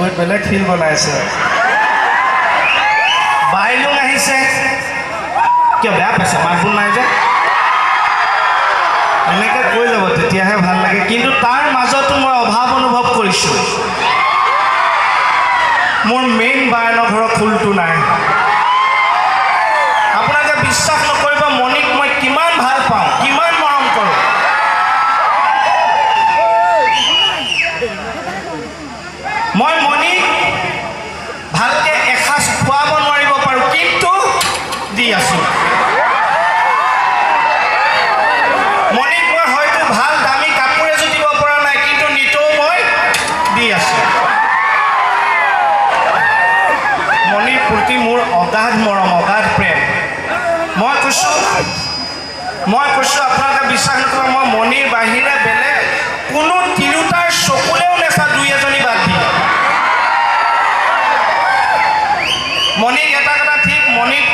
বহুত বেলেগ ফিল্ম বনাইছে বাইলুং আহিছে কিয় বেয়া পাইছে মাতবোৰ নাই যে এনেকৈ কৈ যাব তেতিয়াহে ভালো লাগে কিন্তু তাৰ মাজতো মই অভাৱ অনুভৱ কৰিছোঁ মোৰ মেইন বায়নৰ ঘৰৰ ফুলটো নাই আপোনালোকে বিশ্বাস নকৰিব মণিক মই কিমান ভালো পাওঁ কিমান মৰম কৰোঁ মই মণিক ভালকৈ এসাঁজ খুৱাব নোৱাৰিব পাৰোঁ, কিন্তু দি আছোঁ। মণিক মই হয়তো ভালো, দামী কাপোৰ এযোৰ দিব পৰা নাই, কিন্তু নিতৌ মই দি আছোঁ। মণিৰ প্ৰতি মোৰ অগাধ মৰম, অগাধ প্ৰেম। মই কৈছোঁ মই কৈছোঁ, আপোনালোকে বিশ্বাস নকৰিব, মই মণিৰ বাহিৰে মণিক এটা কথা ঠিক মণিক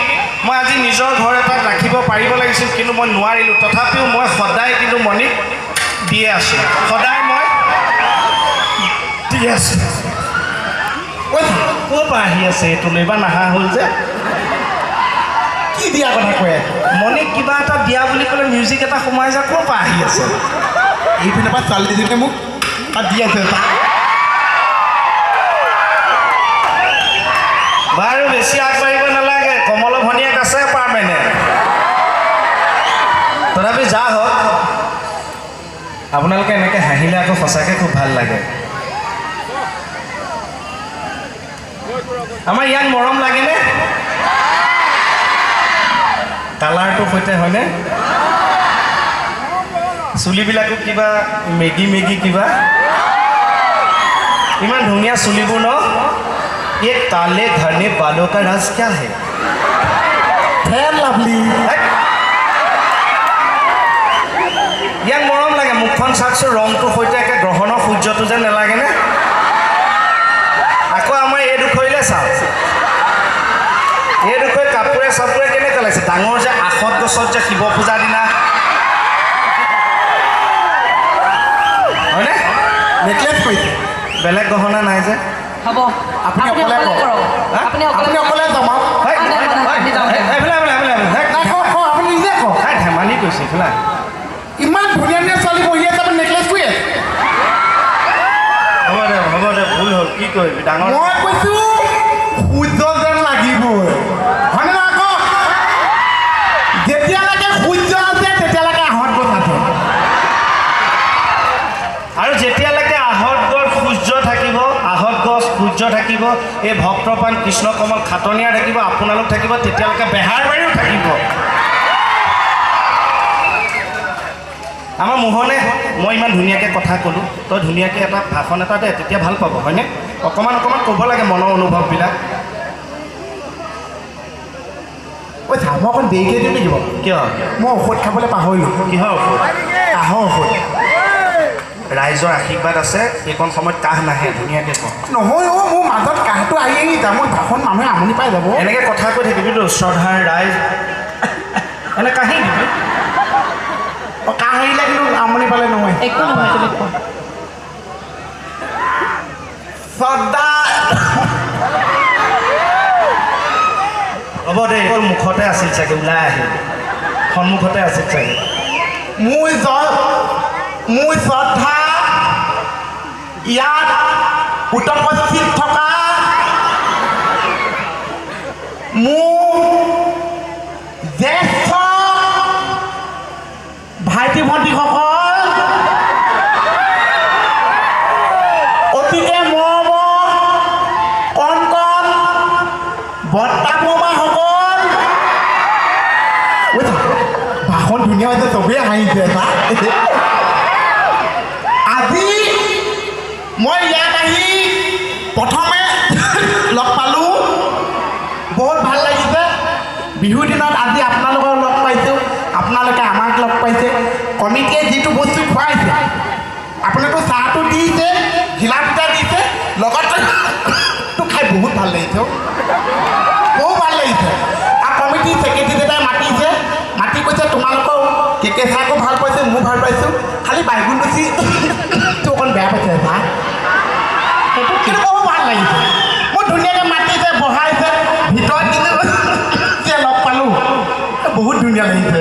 মই আজি নিজৰ ঘৰ এটাত ৰাখিব পাৰিব লাগিছিল, কিন্তু মই নোৱাৰিলোঁ। তথাপিও মই সদায় কিন্তু মণিক দিয়ে আছোঁ। সদায় মই দি আছোঁ। ক'ৰ পৰা আহি আছে এইটোলৈ এইবাৰ নাহা হ'ল যে। কি দিয়া কথা কৈ আছে মণিক কিবা এটা দিয়া বুলি ক'লে মিউজিক এটা সোমাই যায়, ক'ৰ পৰা আহি আছে? এইপিনৰ পৰা ছোৱালীজনীয়ে মোক? তাত দি আছে বেছি আগবাঢ়িব নালাগে, কমল ভনীয়েক আছে পাৰমানেণ্ট তথাপি যা হওক, আপোনালোকে এনেকৈ হাঁহিলে আকৌ সঁচাকৈ খুব ভালো লাগে। আমাৰ ইয়াত মৰম লাগেনে? কালাৰটোৰ সৈতে হয়নে? চুলিবিলাকো কিবা মেগী মেগী কিবা? ইমান ধুনীয়া চুলিবোৰ ন? ये काले घने बालों का राज क्या है ফেন লাভলি ইয়াক মৰম লাগে মুখখন চাওকচোন ৰংটোৰ সৈতে একে গ্ৰহণৰ সূৰ্যটো যেন নালাগেনে আকৌ আমাৰ এই ডোখৰিলে চাওক এই ডোখৰি কাপোৰে চাপোৰে কেনেকৈ লাগিছে ডাঙৰ যে আশত গছত যে শিৱ পূজাৰ দিনা হয়নে নেকলেছ কৰিছে বেলেগ গহনা নাই যে হ'ব আপুনি অকলে কওক। কৰক। আপুনি অকলে আপুনি নিজে ধেমালি কৈছে এইফালে ইমান ধুনীয়া ধুনীয়া ছোৱালী বহি আছে আপুনি নেকলেছ কৰি আছে হ'ব দে হ'ব দে ভুল হ'ল কি কৰিবি ডাঙৰ। মই কৈছোঁ সূৰ্য সূৰ্য থাকিব এই ভক্তপ্ৰাণ কৃষ্ণ কমল খাটনীয়া থাকিব আপোনালোক থাকিব তেতিয়ালৈকে বেহাৰ বাৰীও থাকিব আমাৰ মোহনে মই ইমান ধুনীয়াকৈ কথা ক'লোঁ তই ধুনীয়াকৈ এটা ভাষণ এটা দে তেতিয়া ভালো পাব হয়নে? অকণমান অকণমান ক'ব লাগে মনৰ অনুভৱবিলাক। ঐ চা মই অকণ দেৰিকৈ দিওঁ নেকি বাৰু? কিয়? মই ঔষধ খাবলৈ পাহৰিলোঁ। কিহৰ ঔষধ? কাহৰ ঔষধ। ৰাইজৰ আশীৰ্বাদ আছে এইকণ সময়ত কাহ নাহে ধুনীয়াকৈ কওঁ নহয় অ' মোৰ মাজত কাহটো আহি আহি যায় মোৰ ভাষণ মানুহে আমনি পাই যাব। এনেকৈ কথা কৈ থাকিবিতো শ্ৰদ্ধাৰ ৰাইজ। এনে কাহি দিবি। অ, কাহ আহিলে কিন্তু আমনি পালে নহয়। একো নহয় তুমি কোৱা। শ্ৰদ্ধা। হ'ব দে এইটো মুখতে আছিল চাগে ওলাই আহিল। সন্মুখতে আছিল চাগে। মোৰ জ- মোৰ শ্ৰদ্ধা ইয়াত উপস্থিত থকা, মোৰ জ্যেষ্ঠ ভাইটি ভণ্টিসকল, অতিকে মৰমৰ কণ কণ বৰ্তা বৰমাসকল। ভাষণ ধুনীয়া হৈছে, চবেই হাঁহিছে চা আজি মই ইয়াত আহি প্ৰথমে লগ পালোঁ। বহুত ভালো লাগিছে। বিহুৰ দিনত আজি আপোনালোকক লগ পাইছোঁ। আপোনালোকে আমাক লগ পাইছে। কমিটিয়ে যিটো বস্তু খুৱাইছে, আপোনালোকে চাহটো দিছে, ঘিলা পিঠা দিছে, লগতে খাই বহুত ভালো লাগিছে। বহুত ভালো লাগিছে। আৰু কমিটি ছেক্ৰেটেৰীকেইটাই মাতিছে। মাতি কৈছে তোমালোকৰ কেকে চাহকো ভালো পাইছে মোৰ ভালো পাইছোঁ। খালি বাইগুণ টো অকণ বেয়া পাইছে চাহ মই ধুনীয়াকৈ মাতিছে বহাইছে ভিতৰত কিন্তু এতিয়া লগ পালোঁ। বহুত ধুনীয়া লাগিছে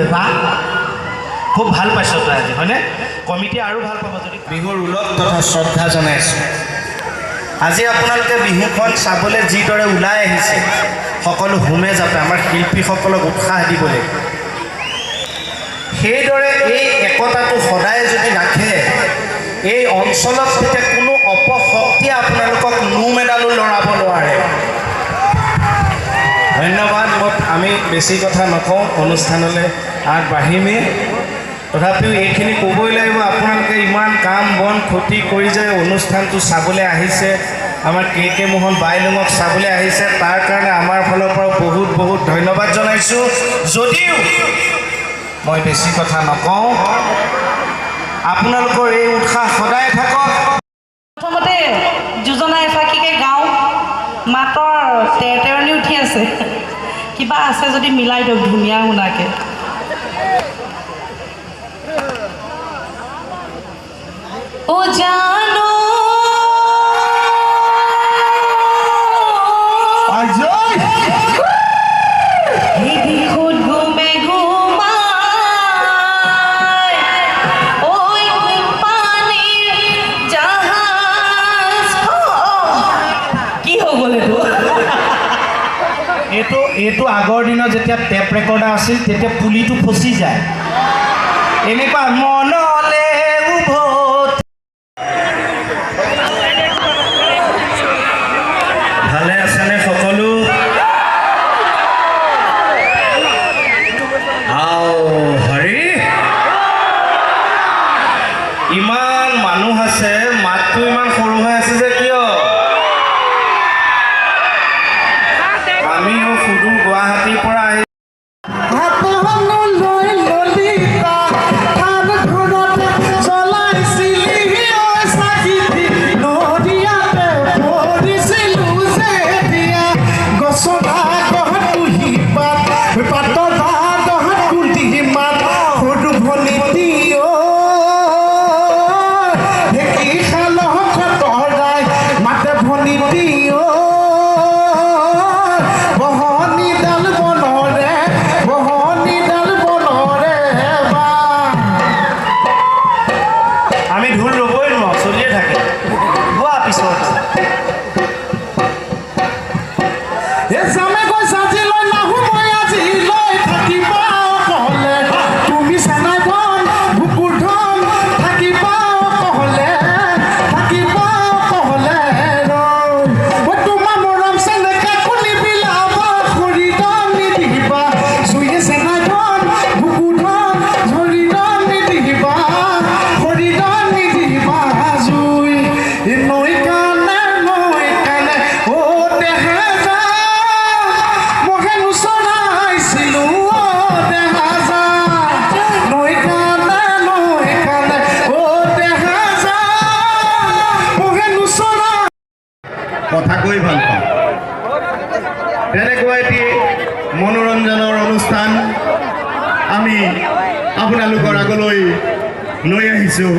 খুব ভালো পাইছোঁ তই আজি, হয়নে? কমিটি আৰু ভালো পাব যদি। বিহুৰ উলক তথা শ্ৰদ্ধা জনাইছোঁ। আজি আপোনালোকে বিহুখন চাবলৈ যিদৰে ওলাই আহিছে, সকলো হোমে যাতে আমাৰ শিল্পীসকলক উৎসাহ দিবলৈ। সেইদৰে এই একতাটো সদায় যদি ৰাখে, এই অঞ্চলত যেতিয়া কোনো অপশক্তিয়ে আপোনাৰ বেছি কথা নকওঁ, অনুষ্ঠানলৈ আগবাঢ়িমেই তথাপিও এইখিনি ক'বই লাগিব, আপোনালোকে ইমান কাম, বন, ক্ষতি কৰি যে অনুষ্ঠানটো চাবলৈ আহিছে, আমাৰ কে কে মোহন বাইলুঙক চাবলৈ আহিছে, তাৰ কাৰণে আমাৰ ফালৰ পৰা বহুত বহুত ধন্যবাদ জনাইছোঁ। যদিও মই বেছি কথা নকওঁ, আপোনালোকৰ এই উৎসাহ সদায় থাকক। প্ৰথমতে যোজনা এফাকীকে গাওঁ, মাতৰ তেৰ তেৰণি উঠি আছে। কিবা আছে যদি মিলাই দিয়ক ধুনীয়া শুনাকে। ও জানো ৰেকৰ্ডাৰ আছিল তেতিয়া পুলিটো ফচি যায়। এনেকুৱা মনলে তেনেকুৱা এটি মনোৰঞ্জনৰ অনুষ্ঠান। আমি আপোনালোকৰ আগলৈ লৈ আহিছোঁ।